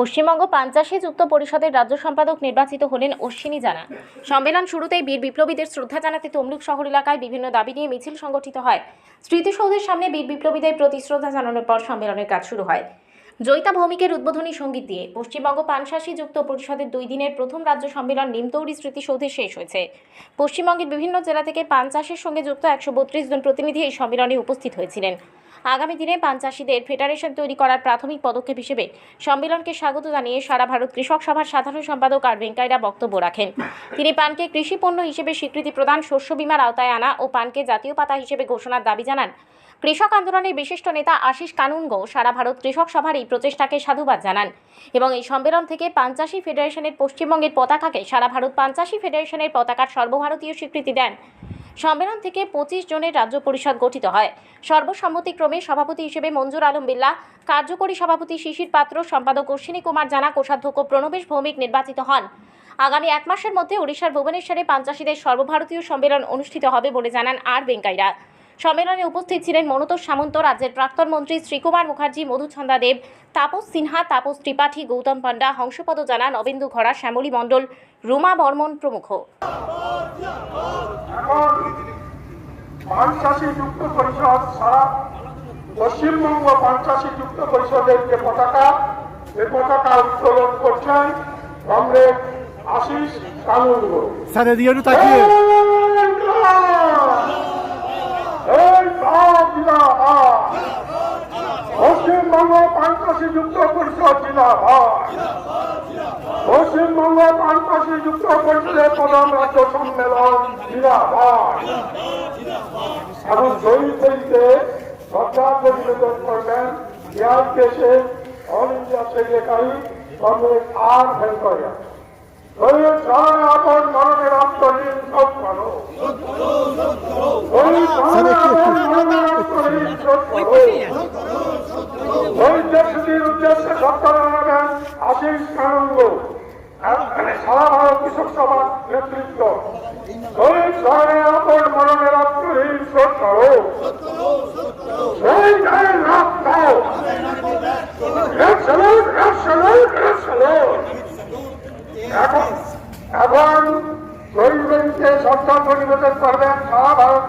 পশ্চিমবঙ্গ পাঞ্চাশে যুক্ত পরিষদের রাজ্য সম্পাদক নির্বাচিত হলেন অশ্বিনী জানা সম্মেলন শুরুতেই বীর বিপ্লবীদের শ্রদ্ধা জানাতে তমলুক শহর এলাকায় বিভিন্ন দাবি নিয়ে মিছিল সংগঠিত হয় স্মৃতিসৌধের সামনে বীর বিপ্লবীদের প্রতি শ্রদ্ধা জানানোর পর সম্মেলনের কাজ শুরু হয় জয়িতা ভৌমিকের উদ্বোধনী সঙ্গীত দিয়ে পশ্চিমবঙ্গ পানশাসী যুক্ত পরিষদের দুই দিনের প্রথম রাজ্য সম্মেলন নিমতৌরি স্মৃতিসৌধে শেষ হয়েছে পশ্চিমবঙ্গের বিভিন্ন জেলা থেকে পান সঙ্গে যুক্ত একশো জন প্রতিনিধি এই সম্মেলনে উপস্থিত হয়েছিলেন আগামী দিনে পান চাষিদের ফেডারেশন তৈরি করার প্রাথমিক পদক্ষেপ হিসেবে সম্মেলনকে স্বাগত জানিয়ে সারা ভারত কৃষক সভার সাধারণ সম্পাদক আর ভেঙ্কাইরা বক্তব্য রাখেন তিনি পানকে কৃষি পণ্য হিসেবে স্বীকৃতি প্রদান শস্য বিমার আওতায় আনা ও পানকে জাতীয় পাতা হিসেবে ঘোষণার দাবি জানান কৃষক আন্দোলনের বিশিষ্ট নেতা আশিস কানুনগো সারা ভারত কৃষক সভার এই প্রচেষ্টাকে সাধুবাদ জানান এবং এই সম্মেলন থেকে পাঞ্চাশি ফেডারেশনের পশ্চিমবঙ্গের পতাকাকে সারা ভারত পাঞ্চাশি ফেডারেশনের পতাকার সর্বভারতীয় স্বীকৃতি দেন সম্মেলন থেকে পঁচিশ জনের রাজ্য পরিষদ গঠিত হয় সর্বসম্মতিক্রমে সভাপতি হিসেবে মঞ্জুর আলম বিল্লা কার্যকরী সভাপতি শিশির পাত্র সম্পাদক অশ্বিনী কুমার জানা কোষাধ্যক্ষ প্রণবেশ ভৌমিক নির্বাচিত হন আগামী এক মাসের মধ্যে ওড়িশার ভুবনেশ্বরে পাঞ্চাশীদের সর্বভারতীয় সম্মেলন অনুষ্ঠিত হবে বলে জানান আর বেঙ্কাইরা সম্মেলনে উপস্থিত ছিলেন মনোতোষ সামন্ত রাজ্যের প্রাক্তন মন্ত্রী শ্রীকুমার মুখার্জি মধুচন্দা দেব তাপস সিনহা তাপস ত্রিপাঠী গৌতম পান্ডা হংসপদ জানা নবেন্দু ঘোড়া শ্যামলী মণ্ডল রুমা বর্মন প্রমুখ পশ্চিমবঙ্গ পাঞ্চাশী যুক্ত পরিষদের যে পতাকা এই পতাকা উত্তোলন করছেন কংগ্রেস আশিস কানুন্দ জিন্দাবাদ পশ্চিমবঙ্গ পানকাশি যুক্ত পরিষদ জিন্দাবাদ পশ্চিমবঙ্গ পানকাশি যুক্ত পরিষদের প্রধান রাজ্য সম্মেলন এবং জয়ী করিতে শ্রদ্ধা পরিবেদন করবেন অল ইন্ডিয়া সেক্রেটারি কংগ্রেস আর ভেঙ্কয়া ওই ধন আপন মরণের অন্তরীণ শোধ করো ওই ধন আপন মরণের অন্তরীণ শোধ করো ওই দেশটির উদ্দেশ্যে সরকারের নেবেন আশিস সারা ভারত কৃষক সভার নেতৃত্ব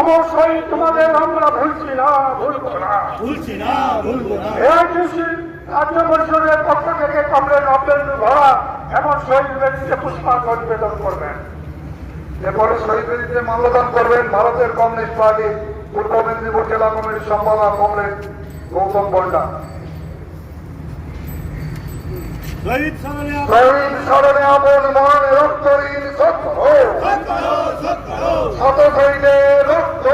অবশ্যই তোমাদের আমরা ভুলছি না ভুলবো না ভুলছি না ভুলবো না রাজ্য পরিষদের পক্ষ থেকে কমরেড অবেন্দু ঘোড়া এবং শহীদ ব্যক্তিকে এরপরে শহীদ মাল্যদান করবেন ভারতের কমিউনিস্ট পার্টি পূর্ব মেদিনীপুর জেলা কমিটির সম্পাদক কংগ্রেস গৌতম পণ্ডা শহীদ স্মরণে আপন মন রক্তহীন শত শহীদের রক্ত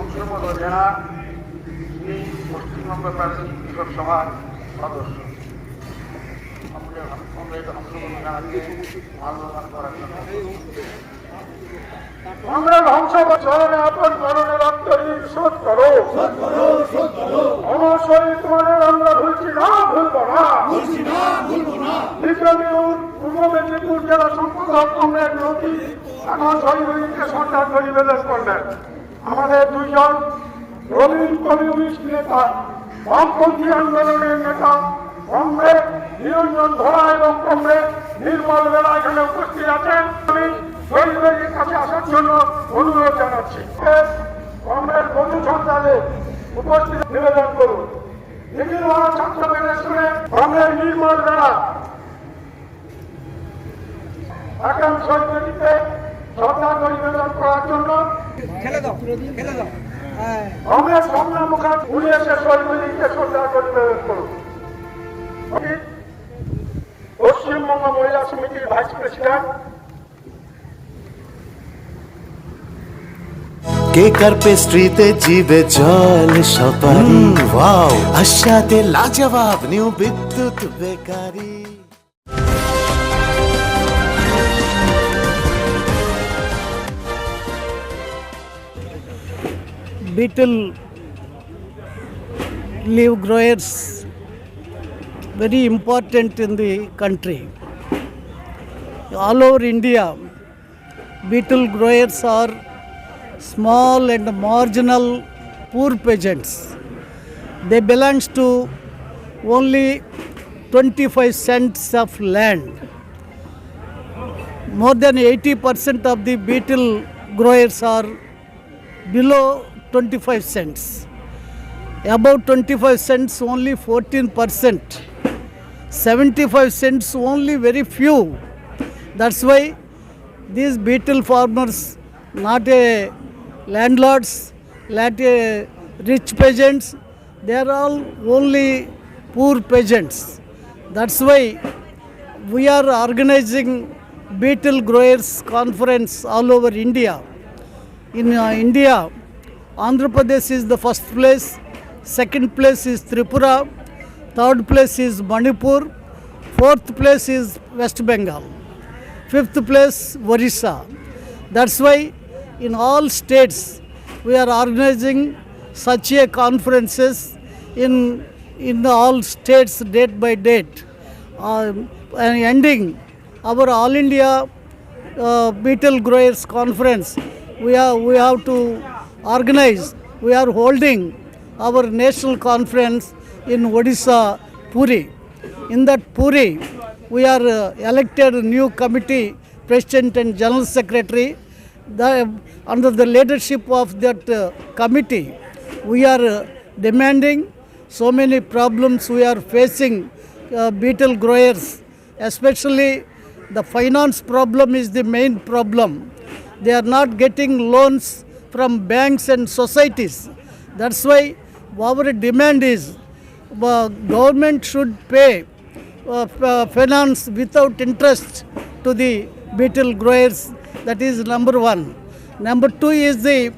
অংশগত জেলা পশ্চিমবঙ্গ প্রাচীন সভার সদস্য আমরা ধ্বংস করছে আপন করণের আন্তরিক শোধ করো অবশ্যই তোমাদের আমরা ভুলছি না ভুলবো না বিক্রমী পূর্ব মেদিনীপুর জেলা সম্পাদক কংগ্রেস নদী এখন সৈনিককে শ্রদ্ধাঞ্জলি নিবেদন করলেন আমাদের দুইজন কমিউনিস্ট নেতা বামপন্থী আন্দোলনের নেতা কংগ্রেস নিরঞ্জন ধরা এবং কংগ্রেস নির্মল বেলা এখানে উপস্থিত আছেন দলীয়দের কাছে আসার জন্য অনুরোধ জানাচ্ছি কংগ্রেস বন্ধু সন্তানে উপস্থিত নিবেদন করুন নিখিল ভারত ছাত্র ফেডারেশনে কংগ্রেস নির্মল বেড়া আকাম সৈনিককে শ্রদ্ধাঞ্জলি নিবেদন করার জন্য হ্যাঁ। কংগ্রেস সংগ্রাম মুখার্জি ঘুরে এসে সৈনিককে শ্রদ্ধাঞ্জলি নিবেদন করুন পশ্চিমবঙ্গ মহিলা সমিতির ভাইস প্রেসিডেন্ট কেকার পেস্ট্রিতে জিবে জল সপারি ওয়াও আশাতে লাজবাব new Bidyut bakery beetle leaf growers very important in the country. All over India, beetle growers are small and marginal poor peasants. They belong to only 25 cents of land. More than 80% of the beetle growers are below 25 cents. About 25 cents only 14%. 75 cents only very few. That's why these beetle farmers not a landlords, uh, rich peasants, they are all only poor peasants. That's why we are organizing beetle growers conference all over India. In uh, India, Andhra Pradesh is the first place, second place is Tripura, third place is Manipur, fourth place is West Bengal, fifth place Orissa. That's why in all states we are organizing such a conferences in in all states date by date uh, and ending our all india uh, beetle growers conference we have we have to organize we are holding our national conference in odisha puri in that puri we are uh, elected new committee president and general secretary the, under the leadership of that uh, committee, we are uh, demanding so many problems we are facing, uh, beetle growers, especially the finance problem is the main problem. They are not getting loans from banks and societies. That's why our demand is uh, government should pay uh, uh finance without interest to the beetle growers that is number one. Number two is the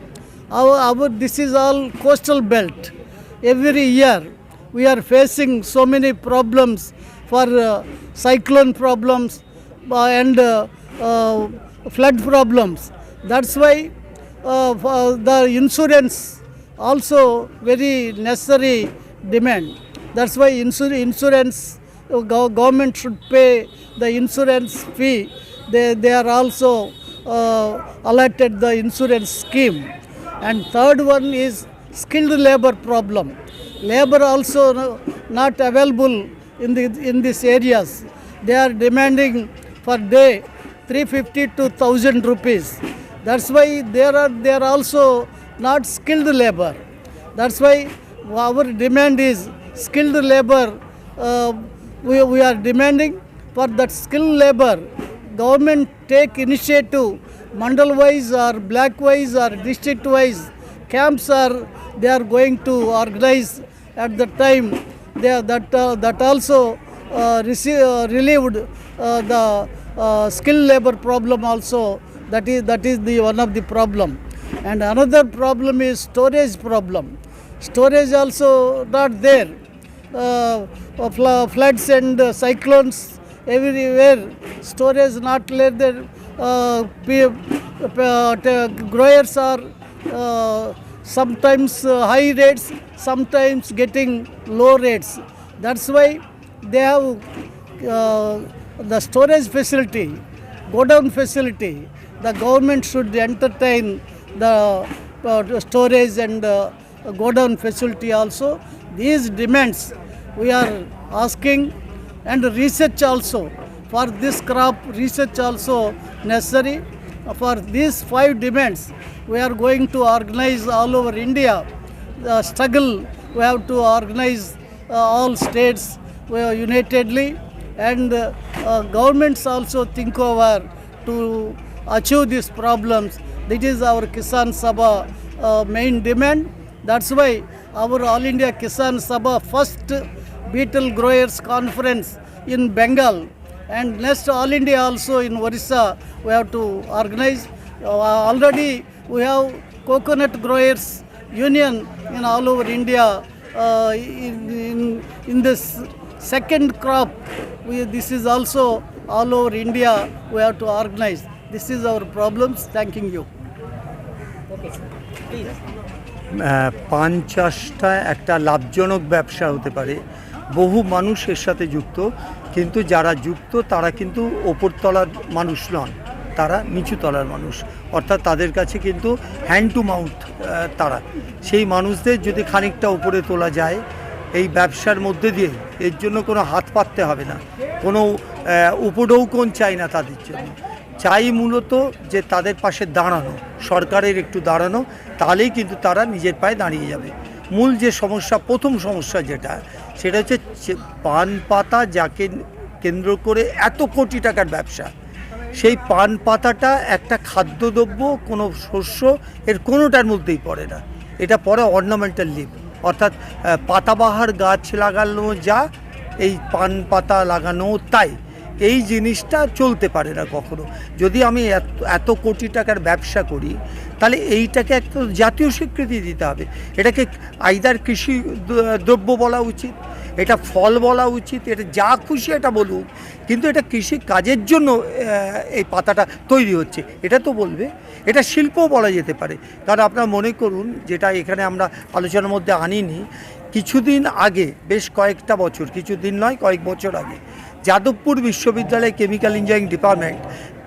our, our this is all coastal belt. Every year we are facing so many problems for uh, cyclone problems uh, and uh, uh, flood problems. That's why uh, uh the insurance also very necessary demand. That's why insur- insurance uh, go- government should pay the insurance fee. They, they are also uh, alerted the insurance scheme. And third one is skilled labor problem. Labor also not available in, the, in these areas. They are demanding per day 350 to 1000 rupees. That's why there are, they are also not skilled labor. That's why our demand is skilled labor. Uh, we, we are demanding for that skilled labor government take initiative, mandal wise or black wise or district wise camps are they are going to organize at the time. They are that uh, that also uh, receive, uh, relieved uh, the uh, skilled labor problem also. That is that is the one of the problem. And another problem is storage problem. Storage also not there. Uh, floods and uh, cyclones everywhere. Storage not let the uh, growers are uh, sometimes uh, high rates, sometimes getting low rates. That's why they have the storage facility, godown facility. The government should entertain the uh, storage and uh, godown facility also. These demands we are asking and research also. For this crop, research also necessary. For these five demands, we are going to organize all over India. The struggle we have to organize uh, all states are unitedly and uh, uh, governments also think over to achieve these problems. That is our Kisan Sabha uh, main demand. That's why our All India Kisan Sabha first beetle growers conference in Bengal and next All India also in Orissa we have to organize. Uh, already we have coconut growers union in all over India uh, in, in, in this second crop we, this is also all over India we have to organize. This is our problems. Thanking you. Okay. Please. পান চাষটা একটা লাভজনক ব্যবসা হতে পারে বহু মানুষ এর সাথে যুক্ত কিন্তু যারা যুক্ত তারা কিন্তু ওপরতলার মানুষ নন তারা নিচুতলার মানুষ অর্থাৎ তাদের কাছে কিন্তু হ্যান্ড টু মাউথ তারা সেই মানুষদের যদি খানিকটা উপরে তোলা যায় এই ব্যবসার মধ্যে দিয়ে এর জন্য কোনো হাত পাততে হবে না কোনো উপডৌকন চাই না তাদের জন্য চাই মূলত যে তাদের পাশে দাঁড়ানো সরকারের একটু দাঁড়ানো তাহলেই কিন্তু তারা নিজের পায়ে দাঁড়িয়ে যাবে মূল যে সমস্যা প্রথম সমস্যা যেটা সেটা হচ্ছে পান পাতা যাকে কেন্দ্র করে এত কোটি টাকার ব্যবসা সেই পান পাতাটা একটা খাদ্যদ্রব্য কোনো শস্য এর কোনোটার মধ্যেই পড়ে না এটা পরে অর্নামেন্টাল লিভ অর্থাৎ পাতাবাহার গাছ লাগানো যা এই পান পাতা লাগানো তাই এই জিনিসটা চলতে পারে না কখনো যদি আমি এত কোটি টাকার ব্যবসা করি তাহলে এইটাকে একটা জাতীয় স্বীকৃতি দিতে হবে এটাকে আইদার কৃষি দ্রব্য বলা উচিত এটা ফল বলা উচিত এটা যা খুশি এটা বলুক কিন্তু এটা কৃষি কাজের জন্য এই পাতাটা তৈরি হচ্ছে এটা তো বলবে এটা শিল্প বলা যেতে পারে কারণ আপনারা মনে করুন যেটা এখানে আমরা আলোচনার মধ্যে আনিনি কিছুদিন আগে বেশ কয়েকটা বছর কিছুদিন নয় কয়েক বছর আগে যাদবপুর বিশ্ববিদ্যালয়ে কেমিক্যাল ইঞ্জিনিয়ারিং ডিপার্টমেন্ট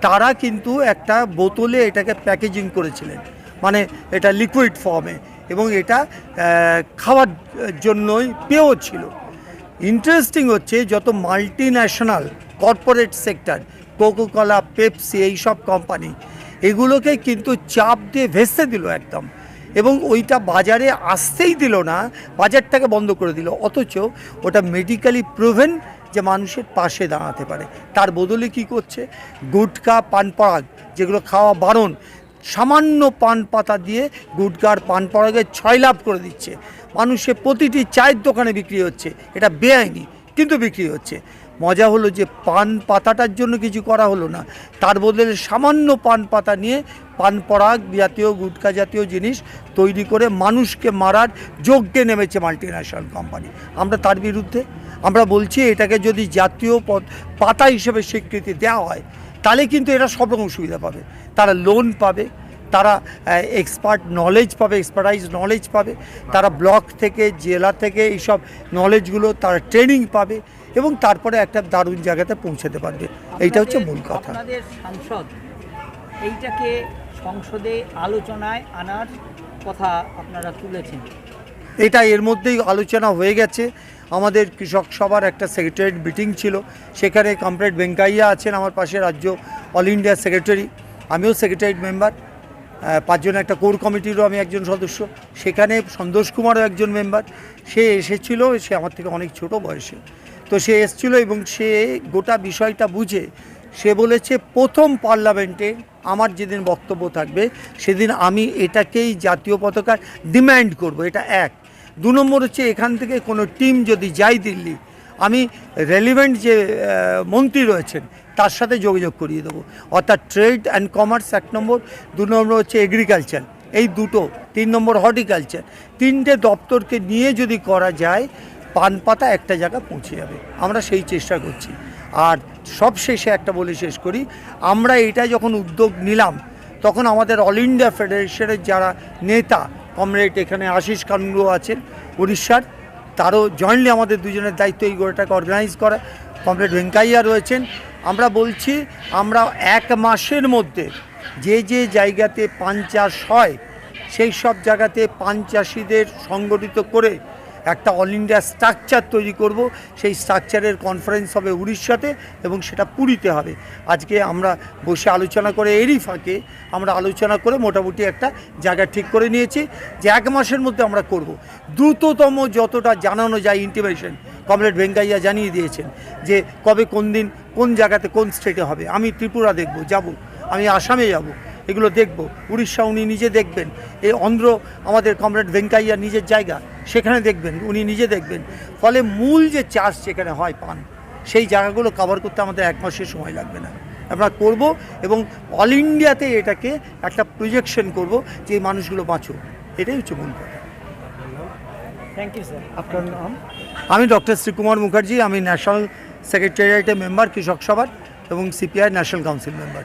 তারা কিন্তু একটা বোতলে এটাকে প্যাকেজিং করেছিলেন মানে এটা লিকুইড ফর্মে এবং এটা খাওয়ার জন্যই পেয়েও ছিল ইন্টারেস্টিং হচ্ছে যত multi national corporate sector Coca Cola Pepsi এই সব কোম্পানি এগুলোকে কিন্তু চাপ দিয়ে ভেসে দিল একদম এবং ওইটা বাজারে আসতেই দিল না বাজারটাকে বন্ধ করে দিল অথচ ওটা মেডিকেলি প্রুভেন যে মানুষের পাশে দাঁড়াতে পারে তার বদলে কি করছে গুটকা পানপরাগ যেগুলো খাওয়া বারণ সামান্য পান পাতা দিয়ে গুটকার পান পরাগের লাভ করে দিচ্ছে মানুষে প্রতিটি চায়ের দোকানে বিক্রি হচ্ছে এটা বেআইনি কিন্তু বিক্রি হচ্ছে মজা হলো যে পান পাতাটার জন্য কিছু করা হলো না তার বদলে সামান্য পান পাতা নিয়ে পান পরাগ জাতীয় গুটকা জাতীয় জিনিস তৈরি করে মানুষকে মারার যজ্ঞে নেমেছে মাল্টিন্যাশনাল কোম্পানি আমরা তার বিরুদ্ধে আমরা বলছি এটাকে যদি জাতীয় পথ পাতা হিসেবে স্বীকৃতি দেওয়া হয় তাহলে কিন্তু এরা সব রকম সুবিধা পাবে তারা লোন পাবে তারা এক্সপার্ট নলেজ পাবে এক্সপার্টাইজ নলেজ পাবে তারা ব্লক থেকে জেলা থেকে এইসব নলেজগুলো তারা ট্রেনিং পাবে এবং তারপরে একটা দারুণ জায়গাতে পৌঁছাতে পারবে এইটা হচ্ছে মূল কথা সাংসদ এইটাকে সংসদে আলোচনায় আনার কথা আপনারা তুলেছেন এটা এর মধ্যেই আলোচনা হয়ে গেছে আমাদের কৃষক সভার একটা সেক্রেটারিয়েট মিটিং ছিল সেখানে কমপ্লেট বেঙ্কাইয়া আছেন আমার পাশে রাজ্য অল ইন্ডিয়া সেক্রেটারি আমিও সেক্রেটারিয়েট মেম্বার পাঁচজন একটা কোর কমিটিরও আমি একজন সদস্য সেখানে সন্তোষ কুমারও একজন মেম্বার সে এসেছিল সে আমার থেকে অনেক ছোট বয়সে তো সে এসেছিল এবং সে গোটা বিষয়টা বুঝে সে বলেছে প্রথম পার্লামেন্টে আমার যেদিন বক্তব্য থাকবে সেদিন আমি এটাকেই জাতীয় পতাকার ডিম্যান্ড করব এটা এক দু নম্বর হচ্ছে এখান থেকে কোনো টিম যদি যাই দিল্লি আমি রেলিভেন্ট যে মন্ত্রী রয়েছেন তার সাথে যোগাযোগ করিয়ে দেবো অর্থাৎ ট্রেড অ্যান্ড কমার্স এক নম্বর দু নম্বর হচ্ছে এগ্রিকালচার এই দুটো তিন নম্বর হর্টিকালচার তিনটে দপ্তরকে নিয়ে যদি করা যায় পান পাতা একটা জায়গা পৌঁছে যাবে আমরা সেই চেষ্টা করছি আর সব শেষে একটা বলে শেষ করি আমরা এটা যখন উদ্যোগ নিলাম তখন আমাদের অল ইন্ডিয়া ফেডারেশনের যারা নেতা কমরেড এখানে আশিস কানুনগো আছেন উড়িষ্যার তারও জয়েন্টলি আমাদের দুজনের দায়িত্ব এই গোড়াটাকে অর্গানাইজ করা কমরেড ভেঙ্কাইয়া রয়েছেন আমরা বলছি আমরা এক মাসের মধ্যে যে যে জায়গাতে পান চাষ হয় সেই সব জায়গাতে পান সংগঠিত করে একটা অল ইন্ডিয়া স্ট্রাকচার তৈরি করব সেই স্ট্রাকচারের কনফারেন্স হবে উড়িষ্যাতে এবং সেটা পুরীতে হবে আজকে আমরা বসে আলোচনা করে এরই ফাঁকে আমরা আলোচনা করে মোটামুটি একটা জায়গা ঠিক করে নিয়েছি যে এক মাসের মধ্যে আমরা করব। দ্রুততম যতটা জানানো যায় ইন্টিমেশন কমরেড ভেঙ্কাইয়া জানিয়ে দিয়েছেন যে কবে কোন দিন কোন জায়গাতে কোন স্টেটে হবে আমি ত্রিপুরা দেখব যাব আমি আসামে যাব এগুলো দেখব উড়িষ্যা উনি নিজে দেখবেন এই অন্ধ্র আমাদের কমরেড ভেঙ্কাইয়া নিজের জায়গা সেখানে দেখবেন উনি নিজে দেখবেন ফলে মূল যে চাষ যেখানে হয় পান সেই জায়গাগুলো কভার করতে আমাদের এক মাসের সময় লাগবে না আমরা করব এবং অল ইন্ডিয়াতে এটাকে একটা প্রজেকশন করব যে মানুষগুলো বাঁচো এটাই হচ্ছে মূল কথা থ্যাংক ইউ স্যার আপনার নাম আমি ডক্টর শ্রীকুমার মুখার্জি আমি ন্যাশনাল সেক্রেটারিয়েটের মেম্বার কৃষক সভার এবং সিপিআই ন্যাশনাল কাউন্সিল মেম্বার